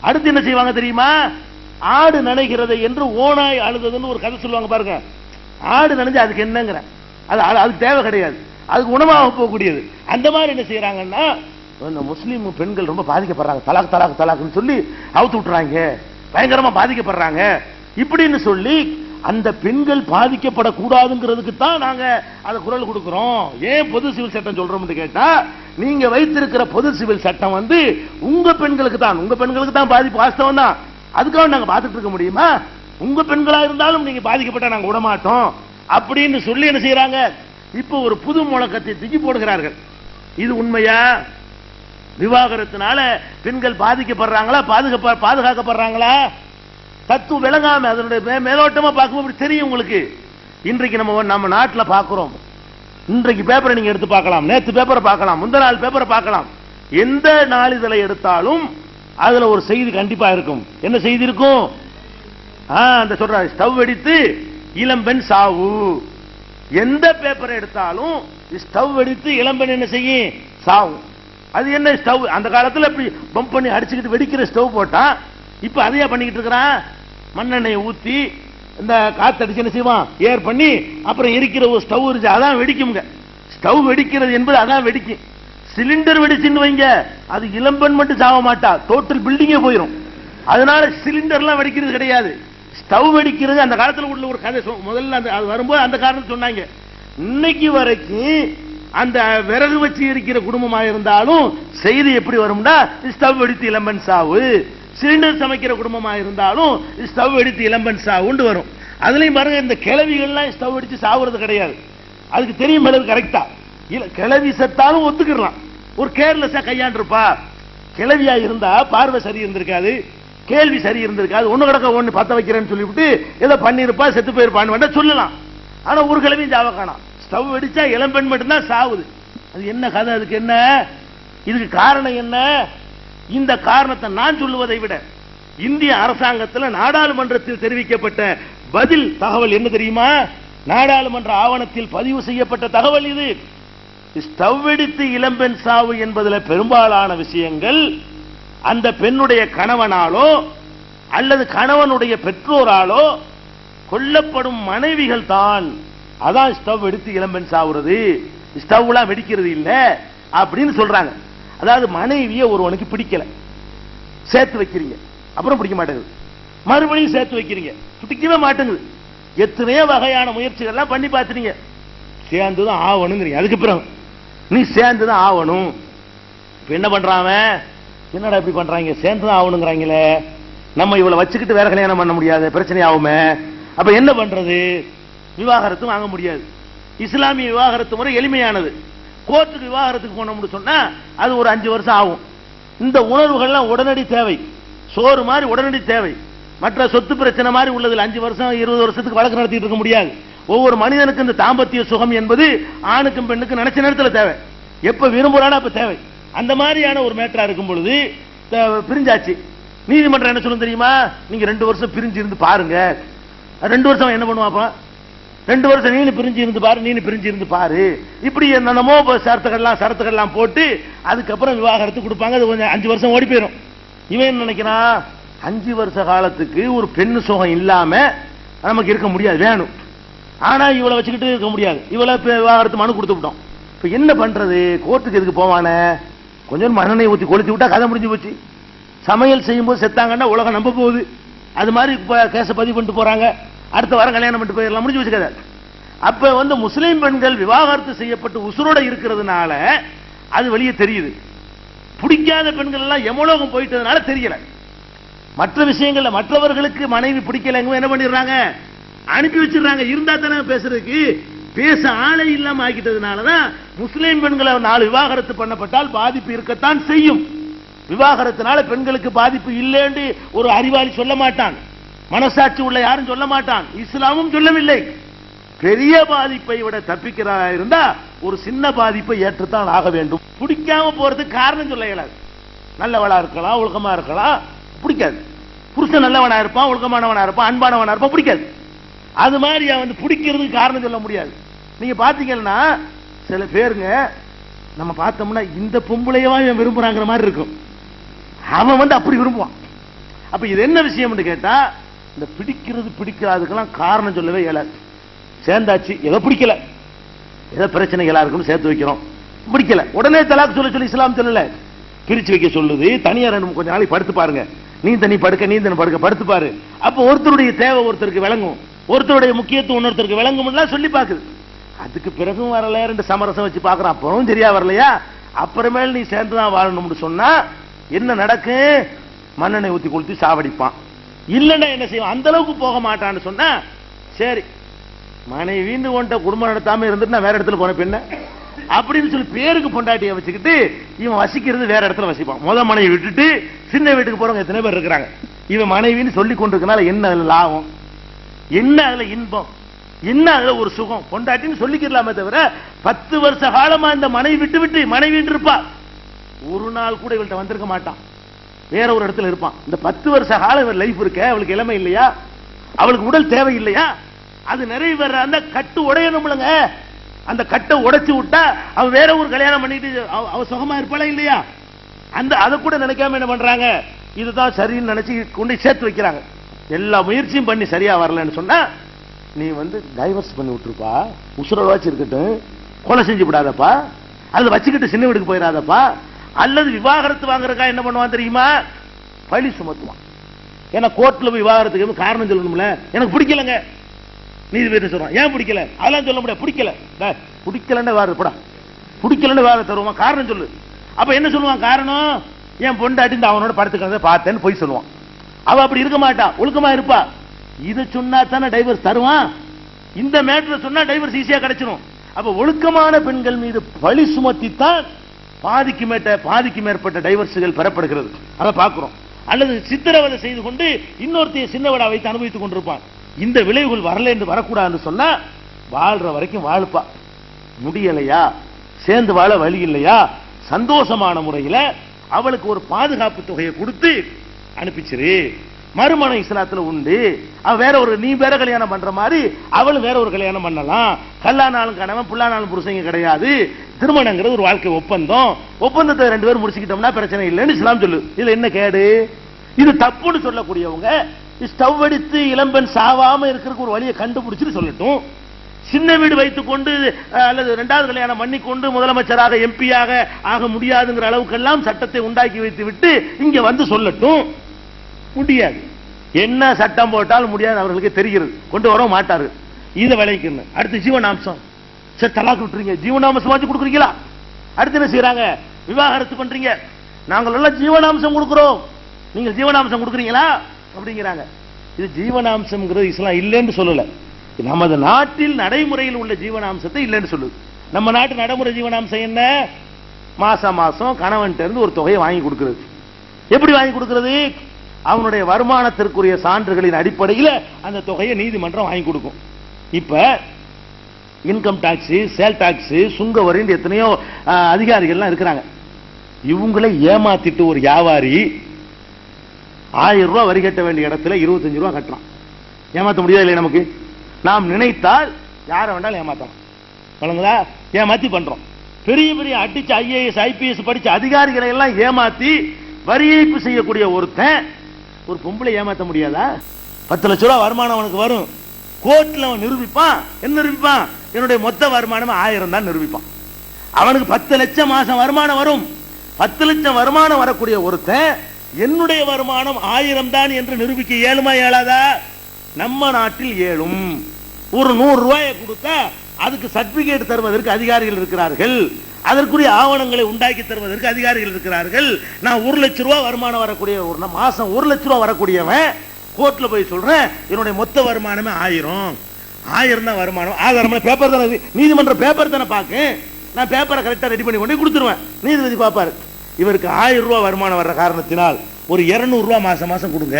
அடுத்து என்ன செய்வாங்க தெரியுமா? ஆடு நனைகிறது என்று ஓனாய் அழுததுன்னு ஒரு கதை சொல்லுவாங்க பாருங்க. ஆடு நனைஞ்சு அதுக்கு என்னங்கிற? அது அது- அதுக்கு தேவை கிடையாது. அதுக்கு உணவாக போகக்கூடியது. அந்த மாதிரி என்ன செய்யறாங்கன்னா இந்த முஸ்லீம் பெண்கள் ரொம்ப பாதிக்கப்படுறாங்க. தலாக் தலாக் தலாக்னு சொல்லி அவுத்து விட்டுறாங்க. பயங்கரமா பாதிக்கப்படுறாங்க. இப்படின்னு சொல்லி அந்த பெண்கள் பாதிக்கப்படக்கூடாதுங்கிறதுக்கு தான் நாங்க அதை குரல் கொடுக்கிறோம். ஏன் பொது சிவில் சட்டம் சொல்றோம்னு கேட்டா நீங்க வைத்திருக்கிற பொது சிவில் சட்டம் வந்து உங்க பெண்களுக்கு தான் உங்க பெண்களுக்கு தான் பாதிப்பு வாஸ்தவம் தான். அதுக்காக நாங்க பார்த்துட்டு இருக்க முடியுமா? உங்க பெண்களா இருந்தாலும் நீங்க பாதிக்கப்பட்ட நாங்க விட மாட்டோம் அப்படின்னு சொல்லி என்ன செய்யறாங்க? இப்போ ஒரு புது முழக்கத்தை தூக்கி போடுகிறார்கள். இது உண்மையா? விவாகரத்தினால பெண்கள் பாதிக்கப்படுறாங்களா? பாதுகாப்ப பாதுகாக்கப்படுறாங்களா? தத்துவம் விளங்காம அதனுடைய மேலோட்டமா பார்க்கும்போது அப்படி தெரியும் உங்களுக்கு. இன்றைக்கு நம்ம நம்ம நாட்டில் பார்க்கிறோம். இன்றைக்கு பேப்பரை நீங்க எடுத்து பார்க்கலாம். நேற்று பேப்பரை பார்க்கலாம். முந்த நாள் பேப்பரை பார்க்கலாம். எந்த நாளிதழை எடுத்தாலும் அதுல ஒரு செய்தி கண்டிப்பா இருக்கும். என்ன செய்தி இருக்கும்? ஆ, அந்த சொல்ற ஸ்டவ் வெடித்து இளம்பெண் சாவு. எந்த பேப்பரை எடுத்தாலும் ஸ்டவ் வெடித்து இளம்பெண் என்ன செய்யும்? சாவும். அது என்ன ஸ்டவ் அந்த காலத்தில் இப்படி பம்ப் பண்ணி அடிச்சுக்கிட்டு வெடிக்கிற ஸ்டவ் போட்டா இப்ப அதையா பண்ணிக்கிட்டு இருக்கிறான்? மண்ணெண்ணெயை ஊத்தி இந்த காத்தடிச்சு என்ன செய்வான். ஏர் பண்ணி அப்புறம் எரிக்கிற ஒரு ஸ்டவ் இருந்துச்சு அதான் வெடிக்குங்க ஸ்டவ் வெடிக்கிறது என்பது அதான் வெடிக்கும் சிலிண்டர் வெடிச்சுன்னு வைங்க அது இளம்பெண் மட்டும் சாக மாட்டா. டோட்டல் பில்டிங்கே போயிடும் அதனால சிலிண்டர்லாம் வெடிக்கிறது கிடையாது. ஸ்டவ் வெடிக்கிறது அந்த காலத்தில் உள்ள ஒரு கதை முதல்ல அந்த அது வரும்போது அந்த காரணம் சொன்னாங்க. இன்னைக்கு வரைக்கும் அந்த விறகு வச்சு இருக்கிற குடும்பமாக இருந்தாலும் செய்தி எப்படி வரும்னா ஸ்டவ் வெடித்து இளம்பன் சாவு. சிலிண்டர் சமைக்கிற குடும்பமா இருந்தாலும் ஸ்டவ் எடுத்து இளம்பன் உண்டு வரும். அதுலயும் பாருங்க இந்த கிளவிகள்லாம் ஸ்டவ் அடித்து சாவுறது கிடையாது. அதுக்கு தெரியும் அளவு கரெக்டா இல்ல கிளவி செத்தாலும் ஒத்துக்கிடலாம். ஒரு கேர்லெஸ்ஸா கையாண்டிருப்பா. கிளவியா இருந்தா பார்வை சரி இருந்திருக்காது கேள்வி சரி இருந்திருக்காது. ஒண்ணு கிடக்க ஒண்ணு பத்த வைக்கிறேன்னு சொல்லிவிட்டு ஏதோ பண்ணிருப்பா செத்து போயிருப்பான்னு வேண்டாம் சொல்லலாம். ஆனா ஒரு கிளவியும் சாவ காணாம். ஸ்டவ் வெடிச்சா இளம்பெண் மட்டும்தான் சாவுது. அது என்ன கதை அதுக்கு என்ன? இதுக்கு காரணம் என்ன? இந்த காரணத்தை நான் சொல்லுவதை விட இந்திய அரசாங்கத்தில் நாடாளுமன்றத்தில் தெரிவிக்கப்பட்ட பதில் தகவல் என்ன தெரியுமா? நாடாளுமன்ற ஆவணத்தில் பதிவு செய்யப்பட்ட தகவல் இது. ஸ்டவ் வெடித்து இளம்பெண் சாவு என்பதில் பெரும்பாலான விஷயங்கள் அந்த பெண்ணுடைய கணவனாலோ அல்லது கணவனுடைய பெற்றோராலோ கொல்லப்படும் மனைவிகள் தான். அதான் ஸ்டவ் எடுத்து இளம்பெண் சாவுறது. ஸ்டவ்லாம் வெடிக்கிறது இல்லை. அப்படின்னு சொல்றாங்க. அதாவது மனைவியை ஒருவனுக்கு பிடிக்கல. சேர்த்து வைக்கிறீங்க. அப்புறம் பிடிக்க மாட்டேங்குது. மறுபடியும் சேர்த்து வைக்கிறீங்க. பிடிக்கவே மாட்டேங்குது. எத்தனையோ வகையான முயற்சிகள்லாம் பண்ணி பார்த்துறீங்க சேர்ந்து தான் ஆகணுங்கிறீங்க அதுக்கு பிறகு நீ சேர்ந்து தான் ஆகணும். இப்ப என்ன பண்றான் என்னடா இப்படி பண்றாங்க? சேர்ந்து தான் ஆகணுங்கிறாங்களே. நம்ம இவளை வச்சுக்கிட்டு வேற கல்யாணம் பண்ண முடியாது. பிரச்சனை ஆகுமே. அப்ப என்ன பண்றது? விவாகரத்து வாங்க முடியாது. இஸ்லாமிய விவாகரத்து முறை எளிமையானது. கோர்ட்டுக்கு விவாகரத்துக்கு போனோம்னு சொன்னா அது ஒரு அஞ்சு வருஷம் ஆகும். இந்த உணர்வுகள்லாம் உடனடி தேவை. சோறு மாதிரி உடனடி தேவை. மற்ற சொத்து பிரச்சனை மாதிரி உள்ளதில் அஞ்சு வருஷம் இருபது வருஷத்துக்கு வழக்கு நடத்திட்டு இருக்க முடியாது. ஒவ்வொரு மனிதனுக்கும் இந்த தாம்பத்திய சுகம் என்பது ஆணுக்கும் பெண்ணுக்கும் நினைச்ச நேரத்தில் தேவை. எப்ப விரும்புறானோ அப்ப தேவை. அந்த மாதிரியான ஒரு மேட்டரா இருக்கும் பொழுது பிரிஞ்சாச்சு. நீதிமன்றம் என்ன சொல்லும் தெரியுமா? நீங்க ரெண்டு வருஷம் பிரிஞ்சு இருந்து பாருங்க. ரெண்டு வருஷம் அவன் என்ன பண்ணுவாப்பா ரெண்டு வருஷம் நீனு பிரிஞ்சு இருந்து பாரு நீனு பிரிஞ்சு இருந்து பாரு. இப்படி என்னென்னமோ சரத்துக்கள்லாம் சரத்துகள்லாம் சரத்துகள்லாம் போட்டு அதுக்கப்புறம் விவாகரத்து கொடுப்பாங்க அது கொஞ்சம் அஞ்சு வருஷம் ஓடி போயிடும் இவன் என்ன நினைக்கிறான்? அஞ்சு வருஷ காலத்துக்கு ஒரு பெண்ணு சுகம் இல்லாம நமக்கு இருக்க முடியாது வேணும் ஆனா இவளை வச்சுக்கிட்டு இருக்க முடியாது. இவளை விவாகரத்து மனு கொடுத்து விட்டோம். இப்ப என்ன பண்றது? கோர்ட்டுக்கு எதுக்கு போவானே? கொஞ்சம் மண்ணெண்ணெய் ஊத்தி கொளுத்தி விட்டா கதை முடிஞ்சு போச்சு. சமையல் செய்யும்போது செத்தாங்கன்னா உலகம் நம்ப போகுது. அது மாதிரி இப்ப பதிவு பண்ணிட்டு போறாங்க. அடுத்த வாரம் கல்யாணம் பண்ணிட்டு போயிடலாம் முடிஞ்சு வச்சு அப்ப வந்து முஸ்லீம் பெண்கள் விவாகரத்து செய்யப்பட்டு உசுரோட இருக்கிறதுனால அது வெளியே தெரியுது. பிடிக்காத பெண்கள் எல்லாம் எமலோகம் போயிட்டதுனால தெரியல. மற்ற விஷயங்கள்ல மற்றவர்களுக்கு மனைவி பிடிக்கலங்க என்ன பண்ணிடுறாங்க? அனுப்பி வச்சிடுறாங்க. இருந்தா தானே பேசுறதுக்கு. பேச ஆளே இல்லாம ஆக்கிட்டதுனாலதான் முஸ்லீம் பெண்களை நாலு விவாகரத்து பண்ணப்பட்டால் பாதிப்பு இருக்கத்தான் செய்யும். விவாகரத்தினால பெண்களுக்கு பாதிப்பு இல்லைன்னு ஒரு அறிவாளி சொல்ல மாட்டான். மனசாட்சி உள்ள யாரும் சொல்ல மாட்டான். இஸ்லாமும் சொல்லவில்லை. பெரிய பாதிப்பை விட தப்பிக்கிறதா இருந்தா ஒரு சின்ன பாதிப்பை ஏற்றுத்தான் ஆக வேண்டும். பிடிக்காம போறதுக்கு காரணம் சொல்ல இயலாது. நல்லவளா இருக்கலாம் ஒழுக்கமா இருக்கலாம் பிடிக்காது. புருஷன் நல்லவனா இருப்பான் ஒழுக்கமானவனா இருப்பான் அன்பானவனா இருப்பான் பிடிக்காது. அது மாதிரி அவன் வந்து பிடிக்கிறதுக்கு காரணம் சொல்ல முடியாது. நீங்க பாத்தீங்கன்னா சில பேருங்க நம்ம பார்த்தோம்னா இந்த பொம்பளையவா இவன் விரும்புறாங்கிற மாதிரி இருக்கும். அவன் வந்து அப்படி விரும்புவான். அப்ப இது என்ன விஷயம்னு கேட்டா இந்த பிடிக்கிறது பிடிக்காதுக்கெல்லாம் காரணம் சொல்லவே இயலாது சேர்ந்தாச்சு ஏதோ பிடிக்கல? ஏதோ பிரச்சனைகளா இருக்கும் சேர்த்து வைக்கிறோம். பிடிக்கல. உடனே தலாக் சொல்ல சொல்லி இஸ்லாம் சொல்லல. பிரிச்சு வைக்க சொல்லுது. தனியார் ரெண்டு கொஞ்ச நாளைக்கு படுத்து பாருங்க. நீ தனி படுக்க நீ தனி படுக்க படுத்து பாரு. அப்ப ஒருத்தருடைய தேவை ஒருத்தருக்கு விளங்கும். ஒருத்தருடைய முக்கியத்துவம் இன்னொருத்தருக்கு விளங்கும்லாம் சொல்லி பாக்குது அதுக்கு பிறகும் வரல ரெண்டு சமரசம் வச்சு பாக்குறான் அப்பவும் சரியா வரலையா? அப்புறமேல் நீ சேர்ந்து தான் வாழணும்னு சொன்னா என்ன நடக்கு மண்ணெண்ணெய் ஊத்தி கொளுத்தி சாவடிப்பான். இல்லைன்னா என்ன செய்வான்? அந்த அளவுக்கு போக மாட்டான்னு சொன்னா சரி மனைவின்னு கொண்ட குடும்பம் நடத்தாம இருந்துட்டு நான் வேற இடத்துல போன பின்ன? அப்படின்னு சொல்லி பேருக்கு பொண்டாட்டியை வச்சுக்கிட்டு இவன் வசிக்கிறது வேற இடத்துல வசிப்பான். முத மனைவி விட்டுட்டு சின்ன வீட்டுக்கு போறவங்க எத்தனை பேர் இருக்கிறாங்க? இவன் மனைவின்னு சொல்லி கொண்டிருக்கனால என்ன அதுல லாபம்? என்ன அதுல இன்பம்? என்ன அதுல ஒரு சுகம்? பொண்டாட்டின்னு சொல்லிக்கலாமே தவிர பத்து வருஷ காலமா இந்த மனைவி விட்டு விட்டு மனைவின்னு இருப்பா. ஒரு நாள் கூட இவள்கிட்ட வந்திருக்க மாட்டான். வேற ஒரு இடத்துல இருப்பான். இந்த பத்து வருஷ காலம் இவர் லைஃப் இருக்க அவளுக்கு இளமை இல்லையா? அவளுக்கு உடல் தேவை இல்லையா அது நிறைவேற அந்த கட்டு உடையணும்லங்க அந்த கட்டை உடைச்சு விட்டா அவ வேற ஒரு கல்யாணம் பண்ணிட்டு அவ- சுகமா இருப்பாளா இல்லையா? அந்த அதை கூட நினைக்காம என்ன பண்றாங்க? இதுதான் சரின்னு நினைச்சு கொண்டு சேர்த்து வைக்கிறாங்க. எல்லா முயற்சியும் பண்ணி சரியா வரலன்னு சொன்னா நீ வந்து டைவர்ஸ் பண்ணி விட்டுருப்பா. உசுரோட வச்சு இருக்கட்டும். கொலை செஞ்சு விடாதப்பா. அல்லது வச்சுக்கிட்டு சின்ன வீட்டுக்கு போயிடாதப்பா. அல்லது விவாகரத்து வாங்குறக்கா என்ன பண்ணுவான் தெரியுமா? பழி சுமத்துவான். ஏன்னா கோர்ட்ல போய் விவாகரத்துக்கு காரணம் சொல்லணும்ல. எனக்கு பிடிக்கலங்க. நீதிபதி சொல்றான் ஏன் பிடிக்கல? அதெல்லாம் சொல்ல முடியாது. பிடிக்கல. பிடிக்கலன்னு வேற போடா. பிடிக்கலன்னு வேற தருவான் காரணம் சொல்லு. அப்ப என்ன சொல்லுவான்? காரணம் என் பொண்டாட்டி இந்த அவனோட படத்துக்கு பார்த்தேன்னு போய் சொல்லுவான். அவ அப்படி இருக்க மாட்டா. ஒழுக்கமா இருப்பா. இது சொன்னா தானே டைவர்ஸ் தருவான். இந்த மேட்டர் சொன்னா டைவர்ஸ் ஈஸியா கிடைச்சிடும் அப்ப ஒழுக்கமான பெண்கள் மீது பழி சுமத்தித்தான் பாதிக்கு மேட்ட பாதிக்கு மேற்பட்ட டைவர்ஸுகள் பெறப்படுகிறது. அதை பார்க்கிறோம். அல்லது சித்திரவதை செய்து கொண்டு இன்னொருத்தைய சின்னவடா வைத்து அனுபவித்துக் கொண்டிருப்பான். இந்த விளைவுகள் வரல என்று வரக்கூடாதுன்னு சொன்னா வாழ்ற வரைக்கும் வாழ்ப்பா. முடியலையா? சேர்ந்து வாழ வழி இல்லையா? சந்தோஷமான முறையில அவளுக்கு ஒரு பாதுகாப்பு தொகையை கொடுத்து அனுப்பிச்சிரு. மறுமணம் இஸ்லாத்துல உண்டு. அவ வேற ஒரு நீ வேற கல்யாணம் பண்ற மாதிரி அவளும் வேற ஒரு கல்யாணம் பண்ணலாம். கல்லானாலும் கணவன் புல்லானாலும் புருஷங்க கிடையாது. திருமணங்கிறது ஒரு வாழ்க்கை ஒப்பந்தம். ஒப்பந்தத்தை ரெண்டு பேரும் முடிச்சுக்கிட்டோம்னா பிரச்சனை இல்லைன்னு இஸ்லாம் சொல்லு. இதுல என்ன கேடு? இது தப்புன்னு சொல்லக்கூடியவங்க ஸ்டவ் அடித்து இளம்பெண் சாவாம இருக்கிறதுக்கு ஒரு வழியை கண்டுபிடிச்சிட்டு சொல்லட்டும். சின்ன வீடு வைத்துக் கொண்டு அல்லது இரண்டாவது கல்யாணம் பண்ணிக்கொண்டு முதலமைச்சராக எம்பியாக ஆக முடியாதுங்கிற அளவுக்கெல்லாம் சட்டத்தை உண்டாக்கி வைத்து விட்டு இங்க வந்து சொல்லட்டும். முடியாது. என்ன சட்டம் போட்டால் முடியாது அவர்களுக்கு தெரிகிறது. கொண்டு வர மாட்டாரு. இதை விளைக்கணும் அடுத்து ஜீவனாம்சம். சரி தலாக்கு விட்டுறீங்க. ஜீவனாம்சம் வாங்கி கொடுக்குறீங்களா? அடுத்து என்ன செய்யறாங்க? விவாகரத்து பண்றீங்க. நாங்கள் எல்லாம் ஜீவனாம்சம் கொடுக்குறோம். நீங்கள் ஜீவனாம்சம் கொடுக்குறீங்களா? அப்படிங்கிறாங்க. இது ஜீவனாம்சம்ங்கிறது இஸ்லாம் இல்லைன்னு சொல்லல. நமது நாட்டில் நடைமுறையில் உள்ள ஜீவனாம்சத்தை இல்லைன்னு சொல்லுது. நம்ம நாட்டு நடைமுறை ஜீவனாம்சம் என்ன? மாசம் மாசம் கணவன்கிட்ட இருந்து ஒரு தொகையை வாங்கி கொடுக்கிறது. எப்படி வாங்கி கொடுக்கிறது? அவனுடைய வருமானத்திற்குரிய சான்றுகளின் அடிப்படையில் அந்த தொகையை நீதிமன்றம் வாங்கி கொடுக்கும். இப்ப இன்கம் டாக்ஸ் சேல் டாக்ஸ் சுங்க வரின்னு எத்தனையோ அதிகாரிகள்லாம் இருக்கிறாங்க. இவங்களை ஏமாத்திட்டு ஒரு வியாபாரி ஆயிரம் ரூபாய் வரி கட்ட வேண்டிய இடத்துல இருபத்தஞ்சு ரூபா கட்டுறான். ஏமாத்த முடியாது இல்லை நமக்கு? நாம் நினைத்தால் யாரை வேண்டாலும் ஏமாத்தலாம். வழங்குதா ஏமாத்தி பண்றோம். பெரிய பெரிய அடிச்சு ஐஏஎஸ் ஐபிஎஸ் படிச்ச அதிகாரிகளை எல்லாம் ஏமாத்தி வரி ஏய்ப்பு செய்யக்கூடிய ஒருத்தன் ஒரு பொம்பளை ஏமாத்த முடியாதா? பத்து லட்ச ரூபா வருமானம் அவனுக்கு வரும். கோர்ட்ல அவன் நிரூபிப்பான். என்ன நிரூபிப்பான்? என்னுடைய மொத்த வருமானம் ஆயிரம் தான் நிரூபிப்பான். அவனுக்கு பத்து லட்சம் மாசம் வருமானம் வரும். பத்து லட்சம் வருமானம் வரக்கூடிய ஒருத்தன் என்னுடைய வருமானம் ஆயிரம் தான் என்று நிரூபிக்க இயலுமா இயலாதா? நம்ம நாட்டில் ஏழும் ஒரு நூறு ரூபாயை கொடுத்தா அதுக்கு சர்டிபிகேட் தருவதற்கு அதிகாரிகள் இருக்கிறார்கள். அதற்குரிய ஆவணங்களை உண்டாக்கி தருவதற்கு அதிகாரிகள் இருக்கிறார்கள். நான் ஒரு லட்ச ரூபா வருமானம் வரக்கூடிய ஒரு மாசம் ஒரு லட்ச ரூபா வரக்கூடியவன் கோர்ட்ல போய் சொல்றேன் என்னுடைய மொத்த வருமானமே ஆயிரம். ஆயிரம் தான் வருமானம் ஆதாரம் பேப்பர் தானே நீதிமன்ற பேப்பர் தானே பார்க்க. நான் பேப்பரை கரெக்டா ரெடி பண்ணி கொண்டு கொடுத்துருவேன். நீதிபதி பார்ப்பார். இவருக்கு ஆயிரம் ரூபாய் வருமானம் வர்ற காரணத்தினால் ஒரு 200 ரூபாய் மாதம் மாசம் கொடுங்க.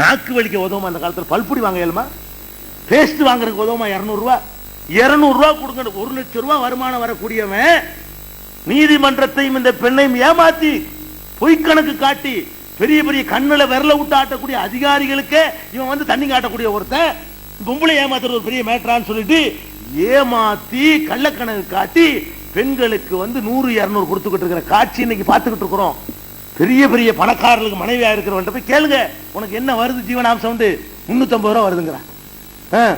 நாக்கு வலிக்க உதவுமா அந்த காலத்தில்? பல்புடி வாங்க இயலுமா? பேஸ்ட் வாங்குறதுக்கு உதவுமா இரநூறுவா இரநூறுவா கொடுங்க ஒரு லட்சம் ரூபாய் வருமானம் வரக்கூடியவன் நீதிமன்றத்தையும் இந்த பெண்ணையும் ஏமாத்தி பொய்க்கணக்கு காட்டி பெரிய பெரிய கண்ணில் விரல விட்டு ஆட்டக்கூடிய அதிகாரிகளுக்கு இவன் வந்து தண்ணி காட்டக்கூடிய ஒருத்தன். பொம்பளை ஏமாத்துறது ஒரு பெரிய மேட்டரான்னு சொல்லிட்டு ஏமாத்தி கள்ளக்கணக்கு காட்டி பெண்களுக்கு வந்து நூறு இரநூறு கொடுத்துக்கிட்டு இருக்கிற காட்சி இன்னைக்கு பார்த்துக்கிட்டு இருக்கிறோம். பெரிய பெரிய பணக்காரர்களுக்கு மனைவியா இருக்கிறவன்ட்ட போய் கேளுங்க. உனக்கு என்ன வருது ஜீவனாம்சம் வந்து? முன்னூத்தம்பது ரூபா வருதுங்கிறான் ஆ,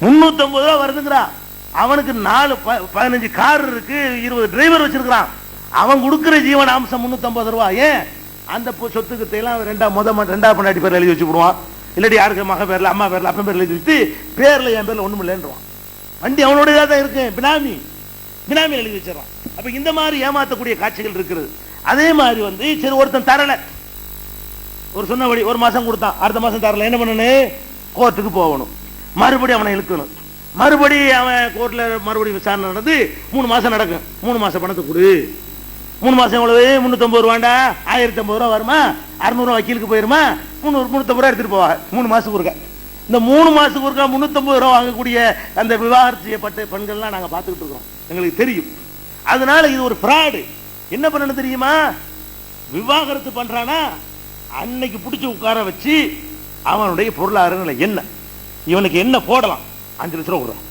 முன்னூத்தம்பது ரூபா வருதுங்கிறா. அவனுக்கு நாலு ப- பதினஞ்சு கார் இருக்கு இருபது டிரைவர் வச்சிருக்கிறான். அவன் கொடுக்கிற ஜீவனாம்சம் முன்னூத்தம்பது ரூபா. ஏன்? அந்த பொ- சொத்துக்கத்தை எல்லாம் ரெண்டாம் ரெண்டா முத ரெண்டா பொண்டாட்டி பேர் எழுதி வச்சு விடுவான் இல்லாட்டி யாருக்கு மக பேர்ல அம்மா பேர்ல அப்பன் பேர்ல எழுதி வச்சு பேர்ல என் பேர்ல ஒண்ணும் இல்லைன்றான் வண்டி அவனுடைய தான் இருக்கு. பினாமி. பினாமி எழுதி வச்சிடறான். அப்ப இந்த மாதிரி ஏமாத்தக்கூடிய காட்சிகள் இருக்கிறது அதே மாதிரி வந்து சரி ஒருத்தன் தரல. ஒரு சொன்னபடி ஒரு மாசம் கொடுத்தான். அடுத்த மாசம் தரல. என்ன பண்ணணும் கோர்ட்டுக்கு போகணும். மறுபடியும் அவனை இழுக்கணும். மறுபடி அவன் கோர்ட்ல மறுபடியும் விசாரணை நடந்து மூணு மாசம் நடக்கும். மூணு மாசம் பணத்தை கொடு. மூணு மாசம் எவ்வளவு? முன்னூத்தம்பது ரூபாண்டா? ஆயிரத்தி ஐம்பது ரூபா வருமா? அறுநூறு வக்கீலுக்கு போயிருமா? முந்நூறு முன்னூத்தம்பது ரூபா எடுத்துட்டு போவா. மூணு மாசத்துக்கு ஒருக்கா. இந்த மூணு மாசத்துக்கு ஒருக்கா முன்னூத்தம்பது ரூபா வாங்கக்கூடிய அந்த விவாகரத்து செய்யப்பட்ட பெண்கள்லாம் நாங்க பார்த்துக்கிட்டு இருக்கோம். எங்களுக்கு தெரியும். அதனால இது ஒரு ஃப்ராடு என்ன பண்ணணும் தெரியுமா? விவாகரத்து பண்றானா? அன்னைக்கு பிடிச்சி உட்கார வச்சு அவனுடைய பொருளாதார நிலை என்ன? இவனுக்கு என்ன போடலாம்? அஞ்சு லட்ச ரூபா கொடுறான்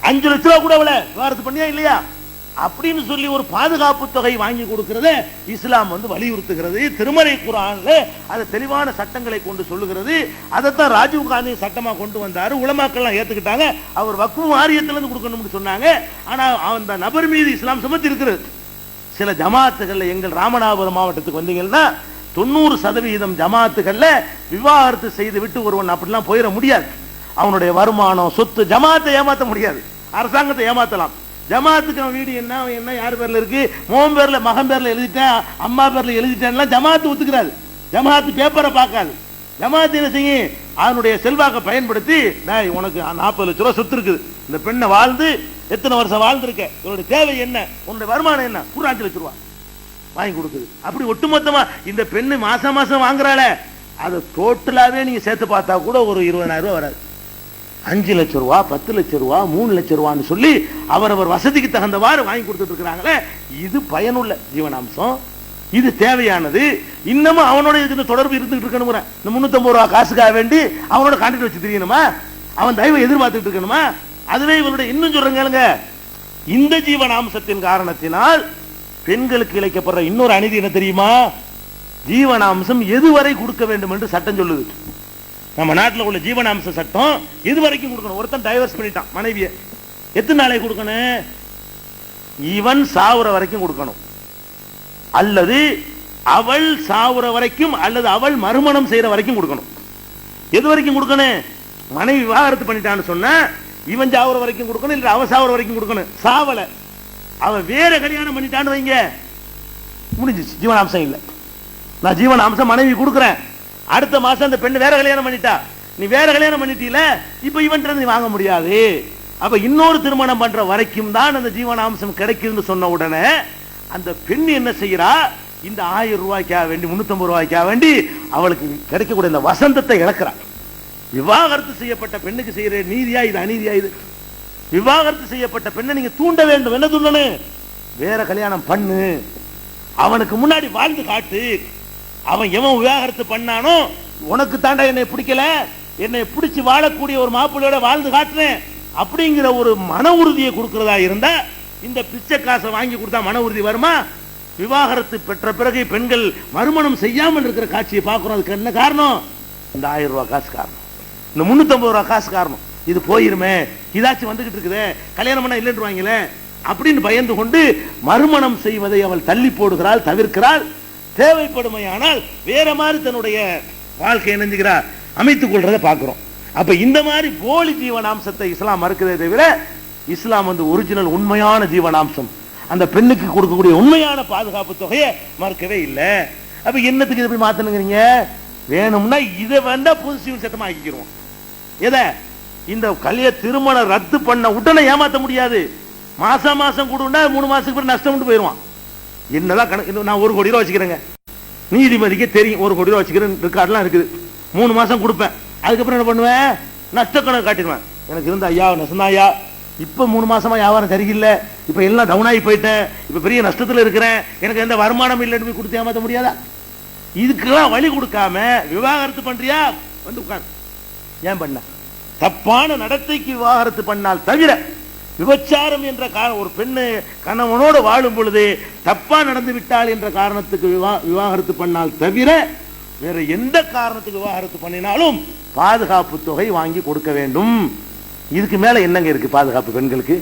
அஞ்சு லட்ச ரூபா கூட அவளை விவாகரத்து பண்ணியா இல்லையா? அப்படின்னு சொல்லி ஒரு பாதுகாப்பு தொகை வாங்கி கொடுக்கிறத இஸ்லாம் வந்து வலியுறுத்துகிறது. திருமறை குரான்ல அது தெளிவான சட்டங்களை கொண்டு சொல்லுகிறது. அதைத்தான் ராஜீவ் காந்தி சட்டமா கொண்டு வந்தாரு. உலமாக்கள்லாம் ஏத்துக்கிட்டாங்க. அவர் வக்கு வாரியத்துல இருந்து கொடுக்கணும்னு சொன்னாங்க. ஆனா அந்த நபர் மீது இஸ்லாம் சுமத்தி இருக்கிறது சில ஜமாத்துகள்ல எங்கள் ராமநாதபுரம் மாவட்டத்துக்கு வந்தீங்கன்னா தொண்ணூறு சதவீதம் ஜமாத்துகள்ல விவாகரத்து செய்து விட்டு ஒருவன் அப்படிலாம் போயிட முடியாது. அவனுடைய வருமானம் சொத்து ஜமாத்தை ஏமாத்த முடியாது. அரசாங்கத்தை ஏமாத்தலாம். ஜமாத்துக்கு அவன் வீடு என்ன அவன் என்ன யார் பேர்ல இருக்கு? மோன் பேர்ல மகன் பேர்ல எழுதிட்டேன் அம்மா பேர்ல எழுதிட்டேன்லாம் ஜமாத்து ஒத்துக்கிறாரு ஜமாத்து பேப்பரை பார்க்காது. ஜமாத்து என்ன செய்யும் அதனுடைய செல்வாக்கை பயன்படுத்தி டேய் உனக்கு நாற்பது லட்ச ரூபா சொத்து இருக்குது. இந்த பெண்ணை வாழ்ந்து எத்தனை வருஷம் வாழ்ந்துருக்க? இவனுடைய தேவை என்ன? உன்னுடைய வருமானம் என்ன? ஒரு அஞ்சு லட்ச ரூபா வாங்கி கொடுக்குது. அப்படி ஒட்டுமொத்தமா இந்த பெண்ணு மாசம் மாசம் வாங்குறாள. அதை டோட்டலாவே நீங்க சேர்த்து பார்த்தா கூட ஒரு இருபதாயிரம் ரூபா வராது. அஞ்சு லட்ச ரூபா பத்து லட்ச ரூபா மூணு லட்ச ரூபான்னு சொல்லி அவரவர் வசதிக்கு தகுந்தவாறு வாங்கி கொடுத்துட்டு இருக்கிறாங்களே இது பயனுள்ள ஜீவனாம்சம். இது தேவையானது. இன்னமும் அவனோட இதுக்கு தொடர்பு இருந்துகிட்டு இருக்கணும் இந்த முன்னூத்தம்பது ரூபா காசுக்காக வேண்டி அவனோட கான்டாக்ட் வச்சு தெரியணுமா? அவன் தயவு எதிர்பார்த்துட்டு இருக்கணுமா? அதுவே இவருடைய இன்னும் சொல்றேங்க இந்த ஜீவனாம்சத்தின் காரணத்தினால் பெண்களுக்கு இழைக்கப்படுற இன்னொரு அநீதி என்ன தெரியுமா? ஜீவனாம்சம் எதுவரை கொடுக்க வேண்டும் என்று சட்டம் சொல்லுது. நம்ம நாட்டில் உள்ள ஜீவனாம்ச சட்டம் இது வரைக்கும் கொடுக்கணும். ஒருத்தன் டைவர்ஸ் பண்ணிட்டான் மனைவியை. எத்தனை நாளைக்கு கொடுக்கணும்? இவன் சாவுற வரைக்கும் கொடுக்கணும். அல்லது அவள் சாவுற வரைக்கும் அல்லது அவள் மறுமணம் செய்யற வரைக்கும் கொடுக்கணும். எது வரைக்கும் கொடுக்கணும்? மனைவி விவாகரத்து பண்ணிட்டான்னு சொன்னா இவன் சாவுற வரைக்கும் கொடுக்கணும் இல்ல அவ சாவுற வரைக்கும் கொடுக்கணும். சாவல. அவ வேற கல்யாணம் பண்ணிட்டான்னு வைங்க. முடிஞ்சிச்சு. ஜீவனாம்சம் இல்லை. நான் ஜீவனாம்சம் மனைவி கொடுக்குறேன். அடுத்த மாசம் அந்த பெண்ணு வேற கல்யாணம் பண்ணிட்டா. நீ வேற கல்யாணம் பண்ணிட்டீல இப்ப இவன் நீ வாங்க முடியாது. அப்ப இன்னொரு திருமணம் பண்ற வரைக்கும் தான் அந்த ஜீவனாம்சம் கிடைக்குதுன்னு சொன்ன உடனே அந்த பெண் என்ன செய்யறா? இந்த ஆயிரம் ரூபாய்க்காக வேண்டி முன்னூத்தம்பது ரூபாய்க்காக வேண்டி அவளுக்கு கிடைக்கக்கூடிய இந்த வசந்தத்தை இழக்கிறான் விவாகரத்து செய்யப்பட்ட பெண்ணுக்கு செய்யற நீதியா இது அநீதியா இது? விவாகரத்து செய்யப்பட்ட பெண்ணை நீங்க தூண்ட வேண்டும். என்ன தூண்டணும்? வேற கல்யாணம் பண்ணு. அவனுக்கு முன்னாடி வாழ்ந்து காட்டு. அவன் எவன் விவாகரத்து பண்ணானோ உனக்கு தாண்டா என்னை பிடிக்கல. என்னை பிடிச்சி வாழக்கூடிய ஒரு மாப்பிள்ளையோட வாழ்ந்து காட்டுறேன். அப்படிங்கிற ஒரு மன உறுதியை கொடுக்கறதா இருந்தா இந்த பிச்சை காசை வாங்கி கொடுத்தா மன உறுதி வருமா? விவாகரத்து பெற்ற பிறகு பெண்கள் மறுமணம் செய்யாமல் இருக்கிற காட்சியை பார்க்கிறோம். அதுக்கு என்ன காரணம்? இந்த ஆயிரம் ரூபாய் காசு காரணம். இந்த முன்னூத்தம்பது ரூபாய் காசு காரணம். இது போயிருமே. இதாச்சும் வந்துகிட்டு இருக்குது. கல்யாணம் பண்ண இல்லைன்றுவாங்களே. அப்படின்னு பயந்து கொண்டு மறுமணம் செய்வதை அவள் தள்ளி போடுகிறாள் தவிர்க்கிறாள். தேவைப்படுமையானால் வேற மாதிரி தன்னுடைய வாழ்க்கை நினைஞ்சுக்கிறார் அமைத்துக் கொள்றதை பார்க்கிறோம். அப்ப இந்த மாதிரி போலி ஜீவனாம்சத்தை இஸ்லாம் மறுக்கிறதை தவிர இஸ்லாம் வந்து ஒரிஜினல் உண்மையான ஜீவனாம்சம். அந்த பெண்ணுக்கு கொடுக்கக்கூடிய உண்மையான பாதுகாப்பு தொகையை மறுக்கவே இல்லை. அப்ப என்னத்துக்கு இதை போய் மாத்தணுங்கிறீங்க? வேணும்னா இதை வேண்டா புது சிவில் சட்டமா ஆக்கிக்கிறோம் எதை? இந்த கல்ய திருமணம் ரத்து பண்ண உடனே ஏமாத்த முடியாது. மாசம் மாசம் கொடுன்னா மூணு மாசத்துக்கு பிறகு நஷ்டம் போயிருவான் என்னதான் கணக்கு நான் ஒரு கோடி ரூபா வச்சுக்கிறேங்க. நீதிபதிக்கு தெரியும் ஒரு கோடி ரூபா வச்சுக்கிறேன் ரெக்கார்ட்லாம் இருக்குது. மூணு மாசம் கொடுப்பேன். அதுக்கப்புறம் என்ன பண்ணுவேன்? நஷ்டக்கணக்கு காட்டிடுவேன். எனக்கு இருந்த ஐயா நஷ்டம் ஐயா இப்ப மூணு மாசமா வியாபாரம் சரியில்லை. இப்ப எல்லாம் டவுன் ஆகி போயிட்டேன். இப்ப பெரிய நஷ்டத்துல இருக்கிறேன். எனக்கு எந்த வருமானம் இல்லைன்னு போய் கொடுத்து ஏமாத்த முடியாதா? இதுக்கெல்லாம் வழி கொடுக்காம விவாகரத்து பண்றியா? வந்து உட்காந்து ஏன் பண்ண? தப்பான நடத்தைக்கு விவாகரத்து பண்ணால் தவிர விபச்சாரம் என்ற காரணம் ஒரு பெண்ணு கணவனோடு வாழும் பொழுது தப்பா நடந்து விட்டாள் என்ற காரணத்துக்கு விவா- விவாகரத்து பண்ணால் தவிர வேற எந்த காரணத்துக்கு விவாகரத்து பண்ணினாலும் பாதுகாப்பு தொகை வாங்கி கொடுக்க வேண்டும். இதுக்கு மேல என்னங்க இருக்கு பாதுகாப்பு பெண்களுக்கு?